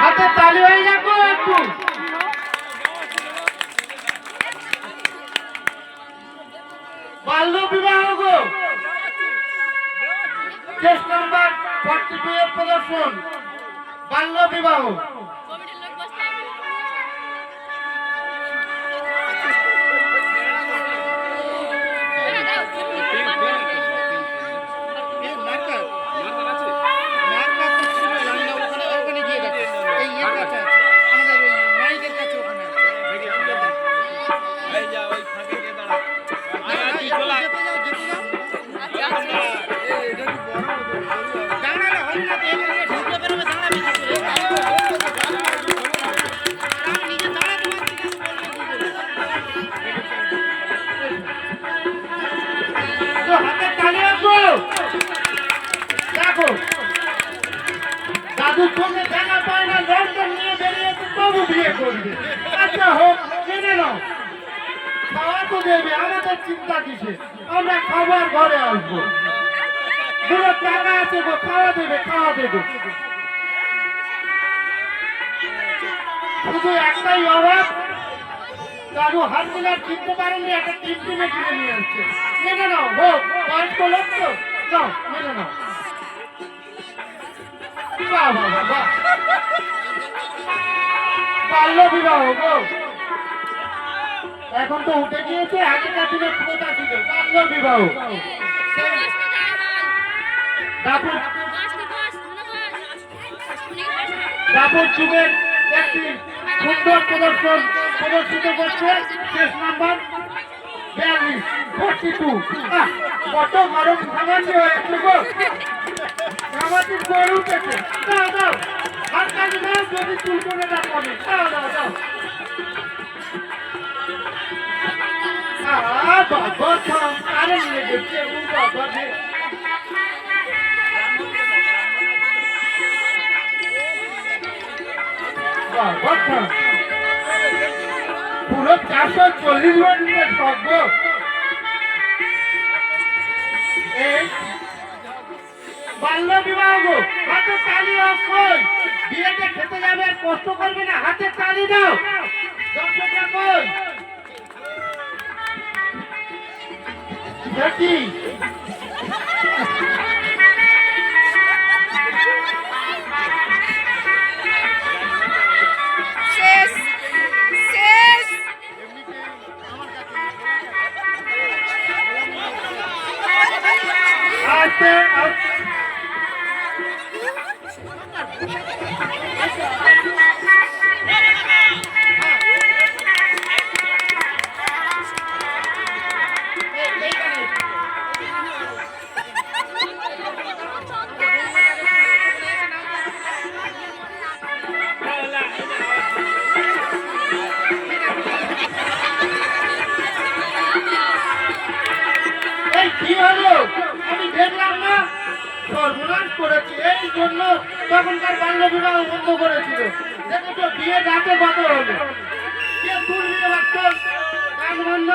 হাতে তালি। হয়ে যাব বাল্য বিবাহ গো। শেষ নাম্বার ফর্টি টু বাল্য বিবাহ বিয়ে করবে। আচ্ছা হোক মেনে নাও। শুধু একটাই অভাব দাদু হাত একটা টিপ টিমে কিনে নিয়ে আসছে। নাও, হোক বয়স্ক লোক নাও। মেনে নাও বাল্য বিবাহ, গো। এখন তো উঠে গিয়েছে আগেকার দিনে প্রথা ছিল বাল্য বিবাহ। দাপুর যুগের একটি সুন্দর প্রদর্শন প্রদর্শিত করছে, শেষ নাম্বার বিয়াল্লিশ টু কত গরম সামান্য হয়েছে, গো। সামাজিক দাও দাও। কাজে দাও যদি চুলকনে না কমে দাও দাও দাও। বাবা, কারেন্ট লেগেছে, ও বাবা বাবা, পুরো চারশো চল্লিশ এই বাল্য বিবাহ বিয়েতে খেতে যাবে কষ্ট করবে না হাতে তালি দাও। দর্শকরা কই আস্তে আস্তে। এই কি হলো আমি দেখলাম না সর্বনাশ করেছে। এই জন্য তখনকার বাল্য বিবাহ বন্ধ করেছিল। দেখো তো বিয়ে রাতে কত হলো? কে তুলবি তোর? কাজ বন্ধ?